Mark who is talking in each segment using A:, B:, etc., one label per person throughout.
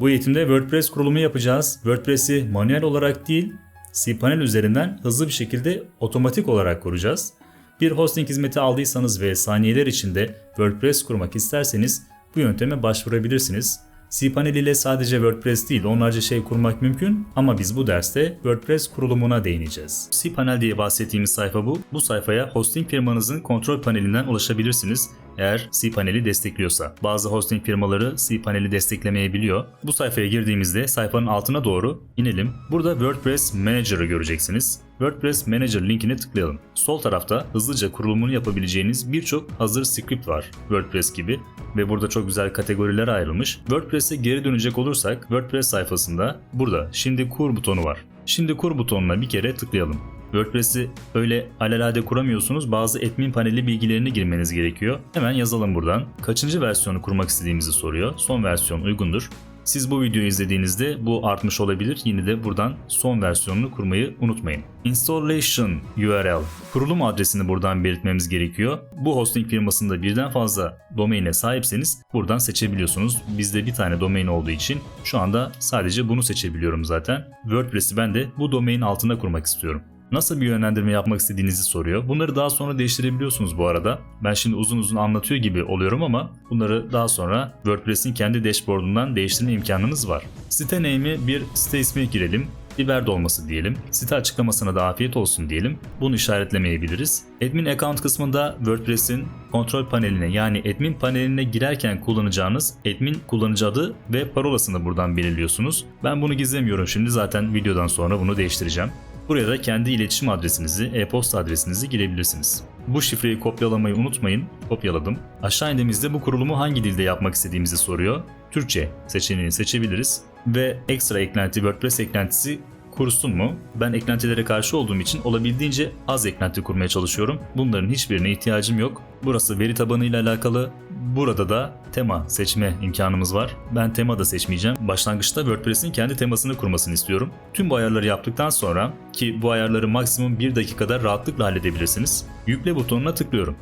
A: Bu eğitimde WordPress kurulumu yapacağız. WordPress'i manuel olarak değil, cPanel üzerinden hızlı bir şekilde otomatik olarak kuracağız. Bir hosting hizmeti aldıysanız ve saniyeler içinde WordPress kurmak isterseniz bu yönteme başvurabilirsiniz. cPanel ile sadece WordPress değil onlarca şey kurmak mümkün ama biz bu derste WordPress kurulumuna değineceğiz. cPanel diye bahsettiğimiz sayfa bu. Bu sayfaya hosting firmanızın kontrol panelinden ulaşabilirsiniz eğer cPanel'i destekliyorsa. Bazı hosting firmaları cPanel'i desteklemeyebiliyor. Bu sayfaya girdiğimizde sayfanın altına doğru inelim. Burada WordPress Manager'ı göreceksiniz. WordPress Manager linkine tıklayalım. Sol tarafta hızlıca kurulumunu yapabileceğiniz birçok hazır script var WordPress gibi ve burada çok güzel kategoriler ayrılmış. WordPress'e geri dönecek olursak WordPress sayfasında burada şimdi kur butonu var. Şimdi kur butonuna bir kere tıklayalım. WordPress'i öyle alelade kuramıyorsunuz. Bazı admin paneli bilgilerini girmeniz gerekiyor. Hemen yazalım buradan. Kaçıncı versiyonu kurmak istediğimizi soruyor. Son versiyon uygundur. Siz bu videoyu izlediğinizde bu artmış olabilir. Yine de buradan son versiyonunu kurmayı unutmayın. Installation URL. Kurulum adresini buradan belirtmemiz gerekiyor. Bu hosting firmasında birden fazla domaine sahipseniz buradan seçebiliyorsunuz. Bizde bir tane domain olduğu için şu anda sadece bunu seçebiliyorum zaten. WordPress'i ben de bu domain altında kurmak istiyorum. Nasıl bir yönlendirme yapmak istediğinizi soruyor. Bunları daha sonra değiştirebiliyorsunuz bu arada. Ben şimdi uzun uzun anlatıyor gibi oluyorum ama bunları daha sonra WordPress'in kendi dashboardundan değiştirme imkanınız var. Site name'i bir site ismi girelim. Biber dolması diyelim. Site açıklamasına da afiyet olsun diyelim. Bunu işaretlemeyebiliriz. Admin account kısmında WordPress'in kontrol paneline yani admin paneline girerken kullanacağınız admin kullanıcı adı ve parolasını buradan belirliyorsunuz. Ben bunu gizlemiyorum şimdi zaten videodan sonra bunu değiştireceğim. Buraya da kendi iletişim adresinizi, e-posta adresinizi girebilirsiniz. Bu şifreyi kopyalamayı unutmayın. Kopyaladım. Aşağı indiğimizde bu kurulumu hangi dilde yapmak istediğimizi soruyor. Türkçe seçeneğini seçebiliriz. Ve ekstra eklenti WordPress eklentisi kursun mu? Ben eklentilere karşı olduğum için olabildiğince az eklenti kurmaya çalışıyorum. Bunların hiçbirine ihtiyacım yok. Burası veri tabanı ile alakalı. Burada da tema seçme imkanımız var. Ben tema da seçmeyeceğim. Başlangıçta WordPress'in kendi temasını kurmasını istiyorum. Tüm bu ayarları yaptıktan sonra ki bu ayarları maksimum 1 dakikada rahatlıkla halledebilirsiniz. Yükle butonuna tıklıyorum.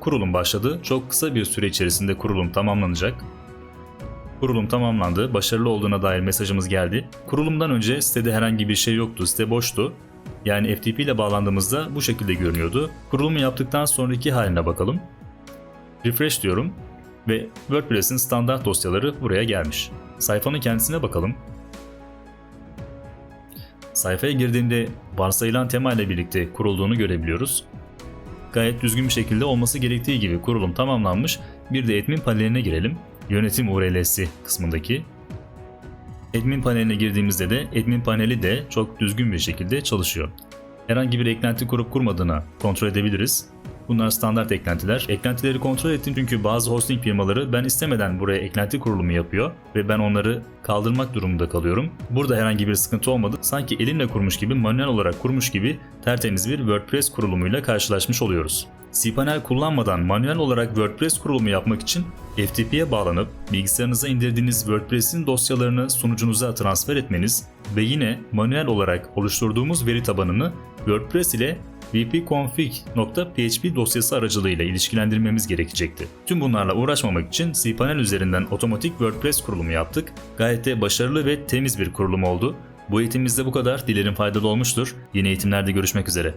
A: Kurulum başladı. Çok kısa bir süre içerisinde kurulum tamamlanacak. Kurulum tamamlandı. Başarılı olduğuna dair mesajımız geldi. Kurulumdan önce sitede herhangi bir şey yoktu. Site boştu. Yani FTP ile bağlandığımızda bu şekilde görünüyordu. Kurulumu yaptıktan sonraki haline bakalım. Refresh diyorum ve WordPress'in standart dosyaları buraya gelmiş. Sayfanın kendisine bakalım. Sayfaya girdiğimde varsayılan tema ile birlikte kurulduğunu görebiliyoruz. Gayet düzgün bir şekilde olması gerektiği gibi kurulum tamamlanmış. Bir de admin paneline girelim. Yönetim URL'si kısmındaki. Admin paneline girdiğimizde de admin paneli de çok düzgün bir şekilde çalışıyor. Herhangi bir eklenti kurup kurmadığını kontrol edebiliriz. Bunlar standart eklentiler. Eklentileri kontrol ettim çünkü bazı hosting firmaları ben istemeden buraya eklenti kurulumu yapıyor ve ben onları kaldırmak durumunda kalıyorum. Burada herhangi bir sıkıntı olmadı. Sanki elimle kurmuş gibi, manuel olarak kurmuş gibi tertemiz bir WordPress kurulumuyla karşılaşmış oluyoruz. cPanel kullanmadan manuel olarak WordPress kurulumu yapmak için FTP'ye bağlanıp bilgisayarınıza indirdiğiniz WordPress'in dosyalarını sunucunuza transfer etmeniz ve yine manuel olarak oluşturduğumuz veri tabanını WordPress ile vpconfig.php dosyası aracılığıyla ilişkilendirmemiz gerekecekti. Tüm bunlarla uğraşmamak için cPanel üzerinden otomatik WordPress kurulumu yaptık. Gayet de başarılı ve temiz bir kurulum oldu. Bu eğitimimizde bu kadar. Dilerim faydalı olmuştur. Yeni eğitimlerde görüşmek üzere.